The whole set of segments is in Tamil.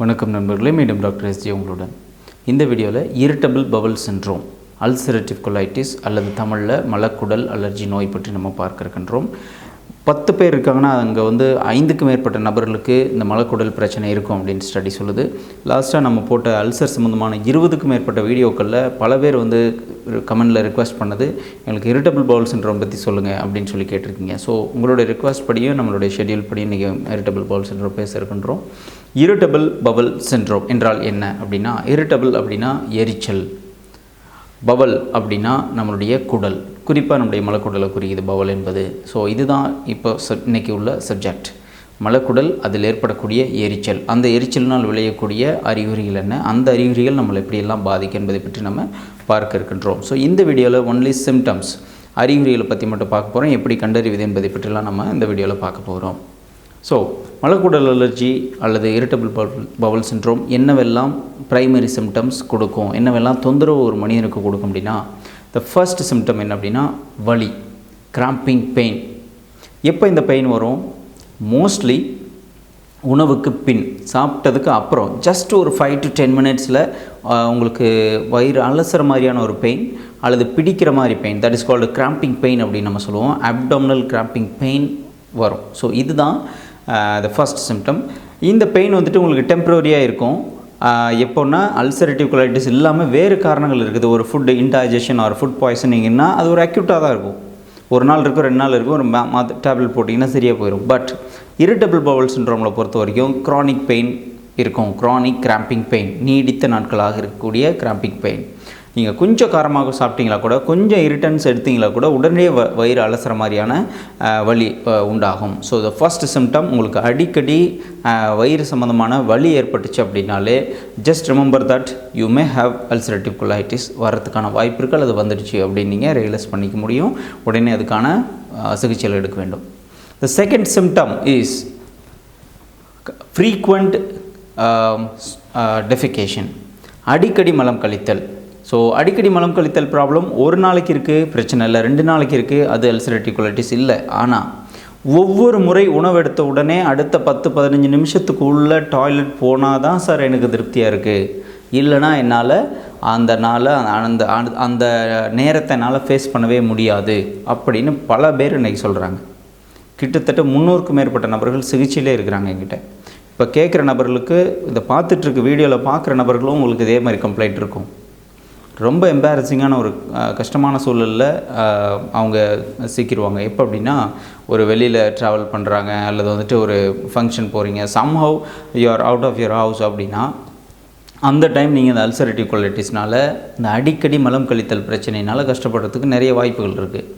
வணக்கம் நண்பர்களே மீண்டும் டாக்டர் எஸ்ஜி உங்களுடன். இந்த வீடியோவில் irritable bowel syndrome ulcerative colitis அல்லது தமிழில் மலக்குடல் அலர்ஜி நோய் பற்றி நம்ம பார்க்க இருக்கின்றோம். பத்து பேர் இருக்காங்கன்னா அங்கே வந்து ஐந்துக்கு மேற்பட்ட நபர்களுக்கு இந்த மலக்குடல் பிரச்சனை இருக்கும் அப்படின்னு ஸ்டடி சொல்லுது. லாஸ்ட்டாக நம்ம போட்ட அல்சர் சம்மந்தமான இருபதுக்கும் மேற்பட்ட வீடியோக்களில் பல பேர் வந்து கமெண்டில் ரிக்வஸ்ட் பண்ணது எங்களுக்கு இரிட்டபிள் பவுல் சின்ரோம் பற்றி சொல்லுங்கள் அப்படின்னு சொல்லி கேட்டிருக்கீங்க. ஸோ உங்களுடைய ரிக்வஸ்ட் படியும் நம்மளுடைய ஷெட்யூல் படி இன்றைக்கி இரிட்டபிள் பவுல் சின்ரோம் பேச இருக்கின்றோம். இரிட்டபிள் பவல் சின்ட்ரோம் என்றால் என்ன அப்படின்னா இரிட்டபிள் அப்படின்னா எரிச்சல் பவல் அப்படின்னா நம்மளுடைய குடல். குறிப்பாக நம்முடைய மலக்குடலை குறிக்குது பவல் என்பது. ஸோ இதுதான் இப்போ சப் இன்றைக்கி உள்ள சப்ஜெக்ட் மலக்குடல் அதில் ஏற்படக்கூடிய எரிச்சல். அந்த எரிச்சலினால் விளையக்கூடிய அறிகுறிகள் என்ன? அந்த அறிகுறிகள் நம்மளை எப்படியெல்லாம் பாதிக்கும் என்பதை பற்றி நம்ம பார்க்க இருக்கின்றோம். ஸோ இந்த வீடியோவில் ஒன்லி சிம்டம்ஸ் அறிகுறிகளை பற்றி மட்டும் பார்க்க போகிறோம் எப்படி கண்டறிவது என்பதை பற்றிலாம் நம்ம இந்த வீடியோவில் பார்க்க போகிறோம் ஸோ மலக்குடல் அலர்ஜி அல்லது இரிட்டபிள் பவல் பவல் சின்ட்ரோம் என்னவெல்லாம் ப்ரைமரி சிம்டம்ஸ் கொடுக்கும்? என்னவெல்லாம் தொந்தரவு ஒரு மனிதனுக்கு கொடுக்கும் அப்படின்னா த ஃபர்ஸ்ட் சிம்டம் என்ன அப்படின்னா வலி கிராம்பிங் பெயின் எப்போ இந்த பெயின் வரும்? மோஸ்ட்லி உணவுக்கு பின் சாப்பிட்டதுக்கு அப்புறம் ஜஸ்ட் ஒரு ஃபைவ் டு டென் மினிட்ஸில் உங்களுக்கு வயிறு அலசுற மாதிரியான ஒரு பெயின் அல்லது பிடிக்கிற மாதிரி pain that is called cramping pain அப்படின்னு நம்ம சொல்லுவோம். அப்டோமினல் கிராம்பிங் பெயின் வரும். ஸோ இதுதான் த ஃபர்ஸ்ட் சிம்டம் இந்த பெயின் வந்துட்டு உங்களுக்கு டெம்ப்ரரியாக இருக்கும். எப்போன்னா அல்சரேட்டிவ் கொலைட்டிஸ் இல்லாமல் வேறு காரணங்கள் இருக்குது. ஒரு ஃபுட் இன்டைஜஷன் ஆர் ஃபுட் பாய்சனிங்னா அது ஒரு அக்யூட்டாக தான் இருக்கும். ஒரு நாள் இருக்கும் ரெண்டு நாள் இருக்கும் ஒரு மா டேப்லெட் போட்டிங்கன்னா சரியாக போயிடும் பட் இரிட்டபிள் பவல் சின்ரோமில் பொறுத்த வரைக்கும் க்ரானிக் பெயின் இருக்கும். க்ரானிக் கிராம்பிங் பெயின் நீடித்த நாட்களாக இருக்கக்கூடிய கிராம்பிங் பெயின் நீங்கள் கொஞ்சம் காரமாக சாப்பிட்டீங்களா கூட கொஞ்சம் இரிட்டன்ஸ் எடுத்தீங்களா கூட உடனே வ வயிறு அலசுற மாதிரியான வலி உண்டாகும். ஸோ த ஃபஸ்ட் சிம்டம் உங்களுக்கு அடிக்கடி வயிறு சம்மந்தமான வலி ஏற்பட்டுச்சு அப்படின்னாலே just remember that you may have ulcerative colitis வரதுக்கான வாய்ப்பு இருக்குது அல்லது வந்துடுச்சு அப்படின்னு நீங்கள் ரியலைஸ் பண்ணிக்க முடியும். உடனே அதுக்கான சிகிச்சைகள் எடுக்க வேண்டும். The second symptom is frequent defecation அடிக்கடி மலம் கழித்தல். ஸோ அடிக்கடி மலம் கழித்தல் ப்ராப்ளம் ஒரு நாளைக்கு இருக்குது பிரச்சனை இல்லை. ரெண்டு நாளைக்கு இருக்குது அது அல்சரேட்டிவ் இல்லை. ஆனால் ஒவ்வொரு முறை உணவு எடுத்த உடனே அடுத்த பத்து பதினஞ்சு நிமிஷத்துக்கு உள்ள டாய்லெட் போனால் தான் சார் எனக்கு திருப்தியாக இருக்குது இல்லைனா என்னால் அந்த நாளை அந்த அந்த நேரத்தை என்னால் ஃபேஸ் பண்ணவே முடியாது அப்படின்னு பல பேர் இன்றைக்கி சொல்கிறாங்க கிட்டத்தட்ட முந்நூறுக்கும் மேற்பட்ட நபர்கள் சிகிச்சையிலே இருக்கிறாங்க என்கிட்ட. இப்போ கேட்குற நபர்களுக்கு இதை பார்த்துட்ருக்கு வீடியோவில் பார்க்குற நபர்களும் உங்களுக்கு இதே மாதிரி கம்ப்ளைண்ட் இருக்கும். ரொம்ப எம்பாரசிங்கான ஒரு கஷ்டமான சூழலில் அவங்க சீக்கிடுவாங்க எப்போ அப்படின்னா ஒரு வெளியில் ட்ராவல் பண்ணுறாங்க அல்லது வந்துட்டு ஒரு ஃபங்க்ஷன் போகிறீங்க somehow you are out of your house அப்படின்னா அந்த டைம் நீங்கள் இந்த அல்சரேட்டிவ் குவாலிட்டிஸ்னால் இந்த அடிக்கடி மலம் கழித்தல் பிரச்சனையினால் கஷ்டப்படுறதுக்கு நிறைய வாய்ப்புகள் இருக்குது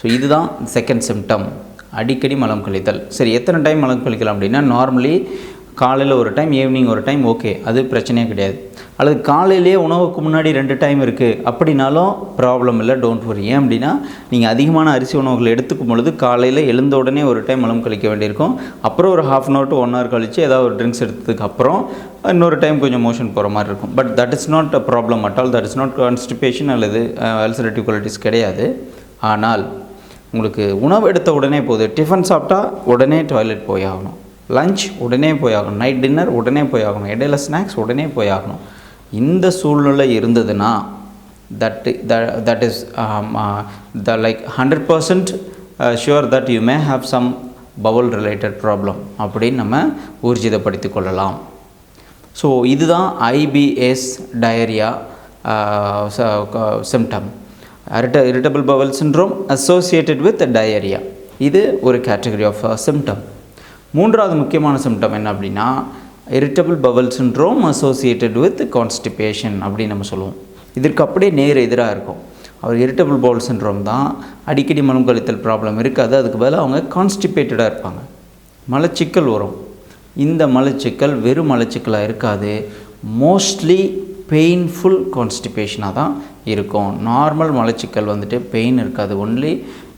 ஸோ இதுதான் செகண்ட் சிம்டம் அடிக்கடி மலம் கழித்தல். சரி எத்தனை டைம் மலம் கழிக்கலாம் அப்படின்னா நார்மலி காலையில் ஒரு டைம் ஈவினிங் ஒரு டைம் ஓகே அது பிரச்சனையே கிடையாது. அல்லது காலையிலேயே உணவுக்கு முன்னாடி ரெண்டு டைம் இருக்குது அப்படின்னாலும் ப்ராப்ளம் இல்லை டோன்ட் வரி ஏன் அப்படின்னா நீங்கள் அதிகமான அரிசி உணவுகள் எடுத்துக்கும் பொழுது காலையில் எழுந்த உடனே ஒரு டைம் மலம் கழிக்க வேண்டியிருக்கும். அப்புறம் ஒரு half an hour to one hour கழித்து ஏதாவது ஒரு ட்ரிங்க்ஸ் எடுத்ததுக்கு அப்புறம் இன்னொரு டைம் கொஞ்சம் மோஷன் போகிற மாதிரி இருக்கும். But that is not a problem at all that is not constipation அல்லது uh, அல்சரேட்டிவ் குவாலிட்டிஸ் கிடையாது. ஆனால் உங்களுக்கு உணவு எடுத்த உடனே போகுது டிஃபன் சாப்பிட்டா உடனே டாய்லெட் போய் ஆகணும். லஞ்ச் உடனே போய் ஆகணும் நைட் டின்னர் உடனே போய் ஆகணும் இடையில ஸ்நாக்ஸ் உடனே போய் ஆகணும் இந்த சூழ்நிலை இருந்ததுன்னா that that is the like hundred percent sure that you may have some bowel related problem அப்படின்னு நம்ம ஊர்ஜிதப்படுத்தி கொள்ளலாம். ஸோ இதுதான் IBS diarrhoea symptom அரிட்ட irritable bowel syndrome associated with diarrhoea இது ஒரு கேட்டகரி ஆஃப் சிம்டம் மூன்றாவது முக்கியமான சிம்டம் என்ன அப்படின்னா irritable bowel syndrome associated with constipation அப்படின்னு நம்ம சொல்லுவோம். இதற்கு அப்படியே நேர் எதிராக இருக்கும். அவர் இரிட்டபிள் பவுல் சின்ட்ரோம் தான் அடிக்கடி மலம் கழித்தல் ப்ராப்ளம் இருக்காது. அதுக்கு பதிலாக அவங்க கான்ஸ்டிபேட்டடாக இருப்பாங்க. மலச்சிக்கல் வரும். இந்த மலச்சிக்கல் வெறும் மலச்சிக்கலாக இருக்காது. மோஸ்ட்லி பெயின்ஃபுல் கான்ஸ்டிபேஷனாக தான் இருக்கும். நார்மல் மலச்சிக்கல் வந்துட்டு பெயின் இருக்காது. ஒன்லி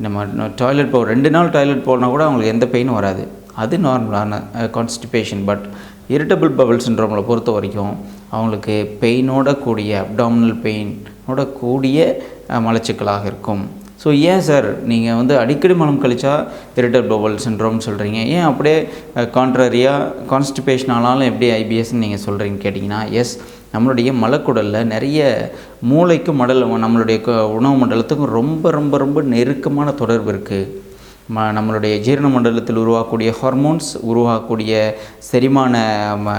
நம்ம டாய்லெட் போ ரெண்டு நாள் டாய்லெட் போனால் கூட அவங்களுக்கு எந்த பெயினும் வராது. அது நார்மலான கான்ஸ்டிபேஷன் பட் இரிட்டபிள் பவல் சின்ரோமில் பொறுத்த வரைக்கும் அவங்களுக்கு பெயினோட கூடிய அப்டாமினல் பெயினோட கூடிய மலச்சிக்கலாக இருக்கும். ஸோ ஏன் சார் நீங்கள் வந்து அடிக்கடி மலம் கழிச்சா இரிட்டபிள் பவல் சின்ரோம்னு சொல்கிறீங்க ஏன் அப்படியே கான்ட்ரரியாக கான்ஸ்டிபேஷன் ஆனாலும் எப்படி ஐபிஎஸ்ன்னு நீங்கள் சொல்கிறீங்கன்னு கேட்டிங்கன்னா எஸ் நம்மளுடைய மலக்குடலில் நிறைய மூளைக்கும் மடல் நம்மளுடைய உணவு மண்டலத்துக்கும் ரொம்ப ரொம்ப ரொம்ப நெருக்கமான தொடர்பு இருக்குது ம நம்மளுடைய ஜீரண மண்டலத்தில் உருவாகக்கூடிய ஹார்மோன்ஸ் உருவாகக்கூடிய செரிமான ம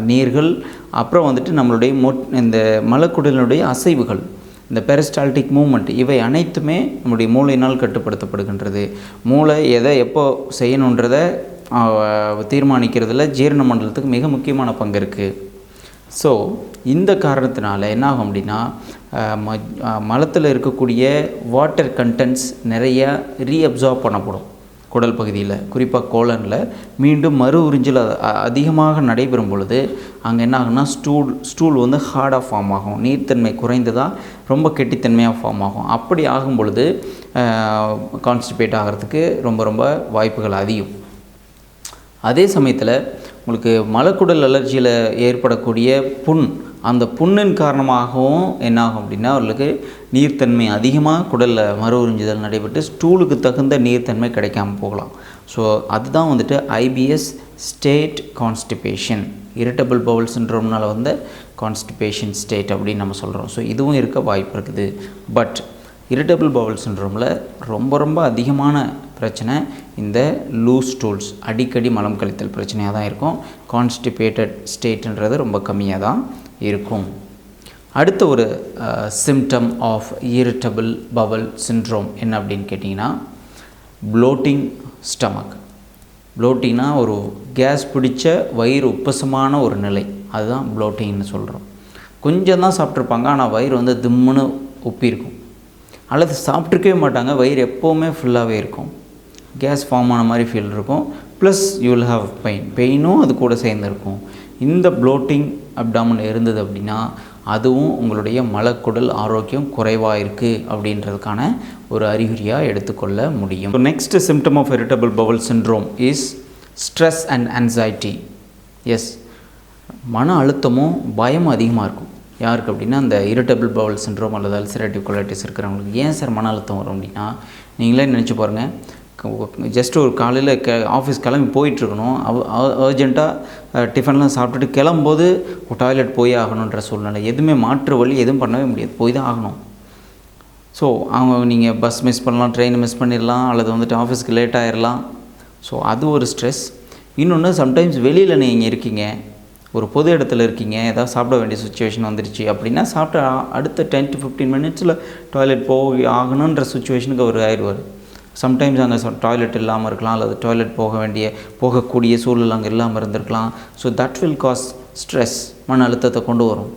நீர்கள் அப்புறம் வந்துட்டு நம்மளுடைய மொட் இந்த மலக்குடலினுடைய அசைவுகள் இந்த பெரிஸ்டால்டிக் மூமெண்ட் இவை அனைத்துமே நம்முடைய மூளையினால் கட்டுப்படுத்தப்படுகின்றது. மூளை எதை எப்போ செய்யணுன்றதை தீர்மானிக்கிறதுல ஜீரண மண்டலத்துக்கு மிக முக்கியமான பங்கு இருக்குது ஸோ இந்த காரணத்தினால என்ன ஆகும் ம மலத்தில் இருக்கக்கூடிய வாட்டர் கண்டென்ட்ஸ் நிறையா ரீஅப்சார்ப் பண்ணப்படும் குடல் பகுதியில். குறிப்பாக கோலனில் மீண்டும் மறு உறிஞ்சல் அதிகமாக நடைபெறும் பொழுது அங்கே என்ன ஆகும்னா ஸ்டூல் ஸ்டூல் வந்து ஹார்டாக ஃபார்ம் ஆகும். நீர்த்தன்மை குறைந்ததாக ரொம்ப கெட்டித்தன்மையாக ஃபார்ம் ஆகும். அப்படி ஆகும் பொழுது கான்ஸ்டிபேட் ஆகிறதுக்கு ரொம்ப ரொம்ப வாய்ப்புகள் அதிகம். அதே சமயத்தில் உங்களுக்கு மலக்குடல் அலர்ஜியில் ஏற்படக்கூடிய புண் அந்த புண்ணின் காரணமாகவும் என்னாகும் அப்படின்னா அவர்களுக்கு நீர்த்தன்மை அதிகமாக குடலில் மறு உறிஞ்சுதல் நடைபெற்று ஸ்டூலுக்கு தகுந்த நீர்த்தன்மை கிடைக்காம போகலாம். ஸோ அதுதான் வந்துட்டு IBS state constipation irritable bowel சின்ட்ரோம்னால வந்த கான்ஸ்டிபேஷன் ஸ்டேட் அப்படின்னு நம்ம சொல்கிறோம் ஸோ இதுவும் இருக்க வாய்ப்பு இருக்குது. பட் இரிட்டபிள் பவுல் சின்ரோமில் ரொம்ப ரொம்ப அதிகமான பிரச்சனை இந்த லூஸ் டூல்ஸ் அடிக்கடி மலம் கழித்தல் பிரச்சனையாக தான் இருக்கும். கான்ஸ்டிபேட்டட் ஸ்டேட்டுன்றது ரொம்ப கம்மியாக தான் இருக்கும். அடுத்த ஒரு symptom of irritable bowel syndrome என்ன அப்படின்னு கேட்டிங்கன்னா ப்ளோட்டிங் ஸ்டமக் ப்ளோட்டிங்னா ஒரு கேஸ் பிடிச்ச வயிறு உப்பசமான ஒரு நிலை. அதுதான் ப்ளோட்டிங்னு சொல்கிறோம் கொஞ்சம் தான் சாப்பிட்ருப்பாங்க ஆனால் வயிறு வந்து திம்முன்னு உப்பியிருக்கும் அல்லது சாப்பிட்ருக்கவே மாட்டாங்க வயிறு எப்போவுமே ஃபுல்லாகவே இருக்கும். கேஸ் ஃபார்ம் ஆன மாதிரி ஃபீல் இருக்கும். Plus you will have pain பெயினும் அது கூட சேர்ந்துருக்கும் இந்த ப்ளோட்டிங் அப்டாமன் இருந்தது அப்படின்னா அதுவும் உங்களுடைய மலக்குடல் ஆரோக்கியம் குறைவாக இருக்குது அப்படின்றதுக்கான ஒரு அறிகுறியாக எடுத்துக்கொள்ள முடியும். Next symptom of irritable bowel syndrome is stress and anxiety. Yes மன அழுத்தமும் பயமும் அதிகமாக இருக்கும். யாருக்கு அப்படின்னா இந்த இரிட்டபிள் பவல் சின்ட்ரோம் அல்லது அல்சரேட்டிவ் கொலைட்டிஸ் இருக்கிறவங்களுக்கு. ஏன் சார் மன அழுத்தம் வரும் அப்படின்னா நீங்களே நினச்சி பாருங்கள் ஜஸ்ட் ஒரு காலையில் க ஆஃபீஸ் கிளம்பி போயிட்டுருக்கணும். அர்ஜெண்ட்டாக டிஃபன்லாம் சாப்பிட்டுட்டு கிளம்பும்போது டாய்லெட் போய் ஆகணுன்ற சூழ்நிலை. எதுவுமே மாற்று வழி எதுவும் பண்ணவே முடியாது. போய் தான் ஆகணும். ஸோ அவங்க நீங்கள் பஸ் மிஸ் பண்ணலாம் ட்ரெயின் மிஸ் பண்ணிடலாம் அல்லது வந்துட்டு ஆஃபீஸ்க்கு லேட் ஆகிடலாம் ஸோ அது ஒரு ஸ்ட்ரெஸ் இன்னொன்று சம்டைம்ஸ் வெளியில் நீங்கள் இருக்கீங்க. ஒரு பொது இடத்துல இருக்கீங்க. ஏதாவது சாப்பிட வேண்டிய சுச்சுவேஷன் வந்துருச்சு அப்படின்னா சாப்பிட்ட அடுத்த டென் டு ஃபிஃப்டீன் மினிட்ஸில் டாய்லெட் போய் ஆகணுன்ற சுச்சுவேஷனுக்கு அவர் ஆயிடுவார். சம்டைம்ஸ் அங்கே டாய்லெட் இல்லாமல் இருக்கலாம் அல்லது டாய்லெட் போக வேண்டிய போகக்கூடிய சூழல் அங்கே இல்லாமல் இருந்திருக்கலாம். So that will cause stress மன அழுத்தத்தை கொண்டு வரும்.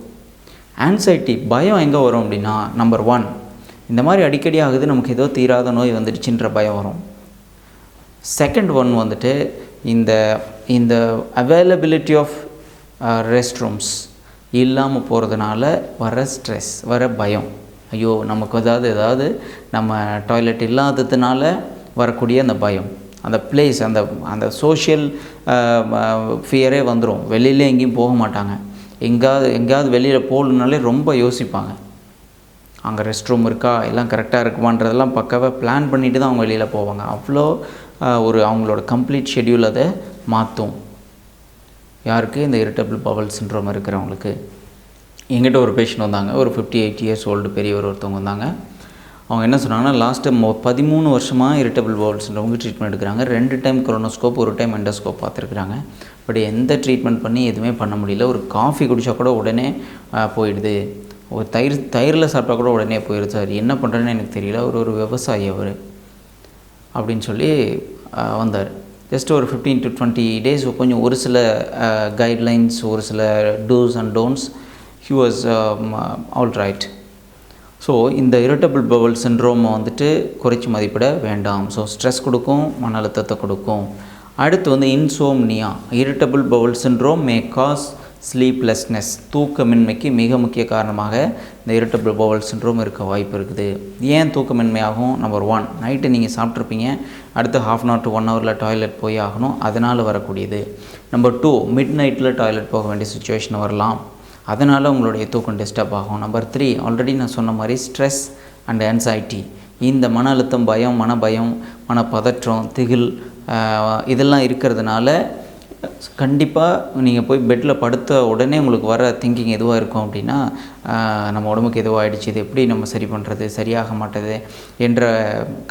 ஆன்சைட்டி பயம் எங்கே வரும் அப்படின்னா நம்பர் ஒன் இந்த மாதிரி அடிக்கடி ஆகுது நமக்கு ஏதோ தீராத நோய் வந்துடுச்சுன்ற பயம் வரும். செகண்ட் ஒன் வந்துட்டு இந்த இந்த அவைலபிலிட்டி ஆஃப் ரெஸ்ட் ரூம்ஸ் இல்லாமல் போகிறதுனால வர ஸ்ட்ரெஸ் வர பயம். ஐயோ நமக்கு ஏதாவது ஏதாவது நம்ம டாய்லெட் இல்லாததுனால வரக்கூடிய அந்த பயம் அந்த பிளேஸ் அந்த அந்த சோஷியல் ஃபியரே வந்துடும் வெளியில எங்கேயும் போக மாட்டாங்க. எங்கேயாவது எங்கேயாவது வெளியில் போகணுன்னாலே ரொம்ப யோசிப்பாங்க. அங்கே ரெஸ்ட் ரூம் இருக்கா? எல்லாம் கரெக்டாக இருக்குமான்றதெல்லாம் பக்காவாக பிளான் பண்ணிட்டு தான் அவங்க வெளியில் போவாங்க. அவ்வளோ ஒரு அவங்களோட கம்ப்ளீட் ஷெடியூல் அதை மாற்றும் யாருக்கு? இந்த இரிட்டபிள் பவல் சின்ரோம் இருக்கிறவங்களுக்கு. எங்கிட்ட ஒரு பேஷண்ட் வந்தாங்க. ஒரு ஃபிஃப்டி எயிட் இயர்ஸ் ஓல்டு பெரியவர் ஒருத்தவங்க வந்தாங்க. அவங்க என்ன சொன்னாங்கன்னா லாஸ்ட்டு பதிமூணு வருஷமாக இரிட்டபிள் பவல் சின்ட்ரோமுக்கு ட்ரீட்மெண்ட் எடுக்கிறாங்க. ரெண்டு டைம் கொரோனோஸ்கோப் ஒரு டைம் எண்டோஸ்கோப் பார்த்துருக்குறாங்க. பட் எந்த ட்ரீட்மெண்ட் பண்ணி எதுவுமே பண்ண முடியல. ஒரு காஃபி குடித்தா கூட உடனே போயிடுது. ஒரு தயிர் தயிரில் சாப்பிட்டா கூட உடனே போயிடுது. சார் என்ன பண்ணுறேன்னு எனக்கு தெரியல. அவர் ஒரு விவசாயி அவர். அப்படின்னு சொல்லி வந்தார். ஜஸ்ட் ஒரு ஃபிஃப்டீன் டு டுவெண்ட்டி டேஸ் கொஞ்சம் ஒரு சில கைட்லைன்ஸ் ஒரு சில dos and don'ts he was all right so இந்த இரிட்டபிள் பவல் சின்ரோமை வந்துட்டு குறைச்சி மதிப்பிட வேண்டாம். ஸோ ஸ்ட்ரெஸ் கொடுக்கும் மன அழுத்தத்தை கொடுக்கும். அடுத்து வந்து insomnia irritable bowel syndrome may cause sleeplessness தூக்கமின்மைக்கு மிக முக்கிய காரணமாக இந்த இரிட்டபிள் பவல் சின்ரோம் இருக்க வாய்ப்பு இருக்குது. ஏன் தூக்கமின்மை ஆகும் நம்பர் ஒன் நைட்டு நீங்கள் சாப்பிட்ருப்பீங்க அடுத்து half an hour to one ஹவரில் டாய்லெட் போய் ஆகணும். அதனால் வரக்கூடியது. நம்பர் டூ மிட் நைட்டில் டாய்லெட் போக வேண்டிய சுச்சுவேஷன் வரலாம். அதனால் உங்களுடைய தூக்கம் டிஸ்டர்ப் ஆகும். நம்பர் த்ரீ ஆல்ரெடி நான் சொன்ன மாதிரி ஸ்ட்ரெஸ் அண்ட் ஆன்சைட்டி இந்த மன அழுத்தம் பயம் மனபயம் மனப்பதற்றம் திகில் இதெல்லாம் இருக்கிறதுனால கண்டிப்பாக நீங்கள் போய் பெட்டில் படுத்த உடனே உங்களுக்கு வர திங்கிங் எதுவாக இருக்கும் அப்படின்னா நம்ம உடம்புக்கு எதுவாக ஆயிடுச்சு இது எப்படி நம்ம சரி பண்ணுறது சரியாக மாட்டது என்ற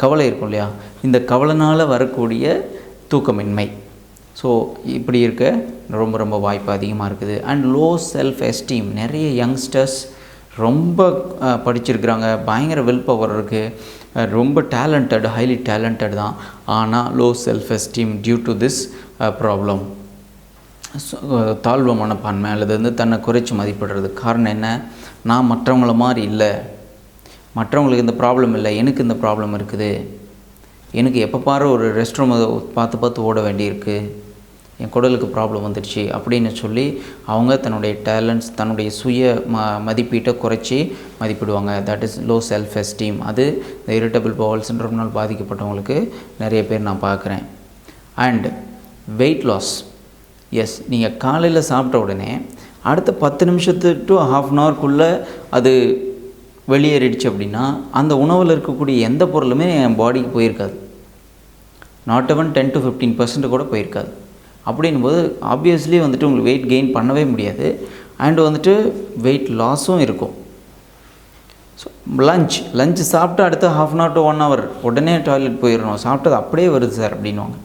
கவலை இருக்கும் இல்லையா? இந்த கவலைனால் வரக்கூடிய தூக்கமின்மை. ஸோ இப்படி இருக்க ரொம்ப ரொம்ப வாய்ப்பு அதிகமாக இருக்குது. அண்ட் லோ செல்ஃப் எஸ்டீம் நிறைய யங்ஸ்டர்ஸ் ரொம்ப படிச்சிருக்கிறாங்க. பயங்கர வில் பவர் இருக்குது ரொம்ப டேலண்டட் ஹைலி டேலண்டட் தான். ஆனால் low self esteem due to this problem தாழ்வு மனப்பான்மை அல்லது வந்து தன்னை குறைச்சி மதிப்பிடுறது. காரணம் என்ன? நான் மற்றவங்கள மாதிரி இல்லை. மற்றவங்களுக்கு இந்த ப்ராப்ளம் இல்லை. எனக்கு இந்த ப்ராப்ளம் இருக்குது. எனக்கு எப்போ பாரு ஒரு ரெஸ்ட் ரூம் பார்த்து பார்த்து ஓட வேண்டியிருக்கு. என் குடலுக்கு ப்ராப்ளம் வந்துடுச்சு அப்படின்னு சொல்லி அவங்க தன்னுடைய டேலண்ட்ஸ் தன்னுடைய சுய ம மதிப்பீட்டை குறைச்சி மதிப்பிடுவாங்க. That is low self esteem அது இந்த இரிட்டபிள் பவல் சின்ரம்னால் பாதிக்கப்பட்டவங்களுக்கு நிறைய பேர் நான் பார்க்குறேன். அண்ட் வெயிட் லாஸ் எஸ் நீங்கள் காலையில் சாப்பிட்ட உடனே அடுத்த பத்து நிமிஷத்து டு ஹாஃப் அன் ஹவர்க்குள்ளே அது வெளியேறிடுச்சு அப்படின்னா அந்த உணவில் இருக்கக்கூடிய எந்த பொருளுமே என் பாடிக்கு போயிருக்காது. Not even ten to fifteen percent கூட போயிருக்காது. அப்படின்போது ஆப்வியஸ்லி வந்துட்டு உங்களுக்கு வெயிட் கெயின் பண்ணவே முடியாது. அண்டு வந்துட்டு வெயிட் லாஸும் இருக்கும். ஸோ லஞ்ச் லஞ்ச் சாப்பிட்டு அடுத்த half an hour to one hour உடனே டாய்லெட் போயிடணும். சாப்பிட்டது அப்படியே வருது சார் அப்படின்வாங்க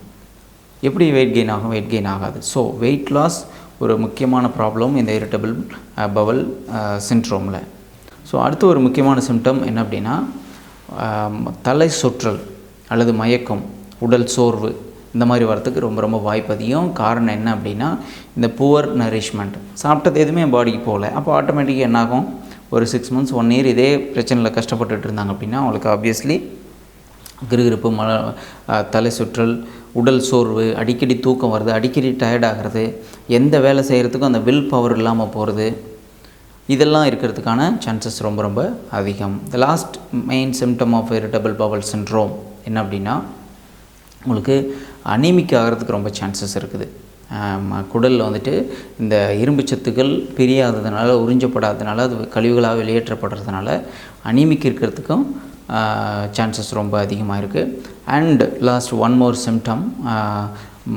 எப்படி வெயிட் கெயின் ஆகும்? வெயிட் கெயின் ஆகாது. ஸோ வெயிட் லாஸ் ஒரு முக்கியமான ப்ராப்ளம் இந்த இரிட்டபிள் பவல் சின்ட்ரோமில் ஸோ அடுத்து ஒரு முக்கியமான சிம்டம் என்ன அப்படின்னா um, தலை சுற்றல் அல்லது மயக்கம் உடல் சோர்வு இந்த மாதிரி வரத்துக்கு ரொம்ப ரொம்ப வாய்ப்பு அதிகம். காரணம் என்ன அப்படின்னா இந்த புவர் நரிஷ்மெண்ட் சாப்பிட்டது எதுவுமே பாடிக்கு போகல. அப்போ ஆட்டோமேட்டிக்காக என்னாகும்? ஒரு சிக்ஸ் மந்த்ஸ் ஒன் இயர் இதே பிரச்சனையில் கஷ்டப்பட்டுட்டு இருந்தாங்க அப்படின்னா அவங்களுக்கு ஆப்வியஸ்லி கிருகிருப்பு மல தலை சுற்றல் உடல் சோர்வு அடிக்கடி தூக்கம் வருது அடிக்கடி டயர்ட் ஆகிறது எந்த வேலை செய்கிறதுக்கும் அந்த வில் பவர் இல்லாமல் போகிறது இதெல்லாம் இருக்கிறதுக்கான சான்சஸ் ரொம்ப ரொம்ப அதிகம். The last main symptom of irritable bowel syndrome என்ன அப்படின்னா உங்களுக்கு அனீமிக் ஆகிறதுக்கு ரொம்ப சான்சஸ் இருக்குது. குடலில் வந்துட்டு இந்த இரும்பு சத்துக்கள் பிரியாததுனால உறிஞ்சப்படாததுனால அது கழிவுகளாக வெளியேற்றப்படுறதுனால அனீமிக் இருக்கிறதுக்கும் சான்சஸ் ரொம்ப அதிகமாக இருக்குது and last one more symptom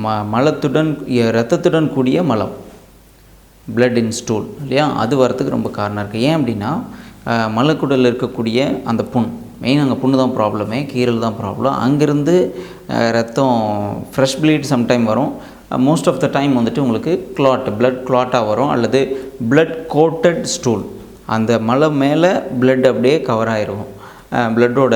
ம மலத்துடன் ரத்தத்துடன் கூடிய மலம். பிளட் இன் ஸ்டூல் இல்லையா? அது வரத்துக்கு ரொம்ப காரணம் இருக்குது ஏன் அப்படின்னா மலக்குடலில் இருக்கக்கூடிய அந்த புண் மெயின் அங்கே புண்ணு தான் ப்ராப்ளமே கீரல் தான் ப்ராப்ளம் அங்கேருந்து ரத்தம் ஃப்ரெஷ் ப்ளீட் சம்டைம் வரும். மோஸ்ட் ஆஃப் த டைம் வந்துட்டு உங்களுக்கு கிளாட் பிளட் கிளாட்டாக வரும். அல்லது பிளட் கோட்டட் ஸ்டூல் அந்த மலை மேலே பிளட் அப்படியே கவர் ஆயிரும் பிளட்டோட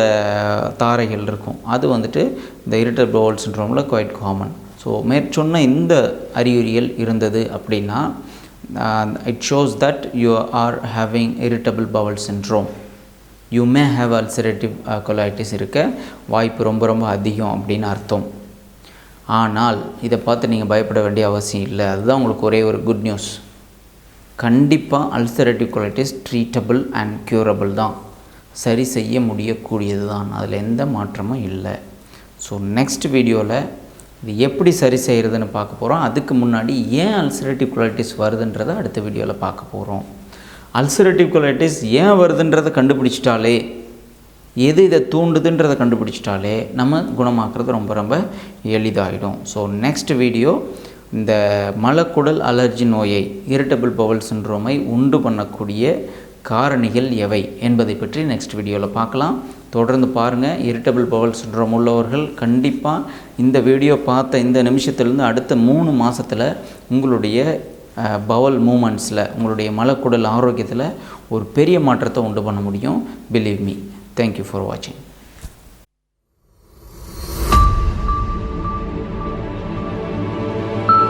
தாரைகள் இருக்கும். அது வந்துட்டு இந்த இரிட்டபிள் பவுல் சின்ட்ரோமில் குவைட் காமன் ஸோ மேற்சொன்ன இந்த அறிகுறிகள் இருந்தது அப்படின்னா it shows that you are having irritable bowel syndrome you may have ulcerative colitis இருக்க வாய்ப்பு ரொம்ப ரொம்ப அதிகம் அப்படின்னு அர்த்தம். ஆனால் இதை பார்த்து நீங்கள் பயப்பட வேண்டிய அவசியம் இல்லை. அதுதான் உங்களுக்கு ஒரே ஒரு குட் நியூஸ் கண்டிப்பாக ulcerative colitis treatable and curable தான். சரி செய்ய முடியக்கூடியது தான். அதில் எந்த மாற்றமும் இல்லை. ஸோ நெக்ஸ்ட் வீடியோவில் இது எப்படி சரி செய்கிறதுன்னு பார்க்க போகிறோம் அதுக்கு முன்னாடி ஏன் அல்சரேட்டிவ் குவாலிட்டிஸ் வருதுன்றதை அடுத்த வீடியோவில் பார்க்க போகிறோம் அல்சரேட்டிவ் கொலைட்டிஸ் ஏன் வருதுன்றதை கண்டுபிடிச்சிட்டாலே எது இதை தூண்டுதுன்றதை கண்டுபிடிச்சிட்டாலே நம்ம குணமாக்குறது ரொம்ப ரொம்ப எளிதாகிடும் ஸோ நெக்ஸ்ட் வீடியோ இந்த மலக்குடல் அலர்ஜி நோயை இரிட்டபிள் பவல் சின்ரோமை உண்டு பண்ணக்கூடிய காரணிகள் எவை என்பதை பற்றி நெக்ஸ்ட் வீடியோவில் பார்க்கலாம். தொடர்ந்து பாருங்கள் இரிட்டபிள் பவல் சின்ரோம் உள்ளவர்கள் கண்டிப்பாக இந்த வீடியோ பார்த்த இந்த நிமிஷத்துலேருந்து அடுத்த மூணு மாதத்தில் உங்களுடைய பவல் மூமெண்ட்ஸில் உங்களுடைய மலக்குடல் ஆரோக்கியத்தில் ஒரு பெரிய மாற்றத்தை உண்டு பண்ண முடியும். பிலீவ் மீ தேங்க்யூ ஃபார் வாட்சிங்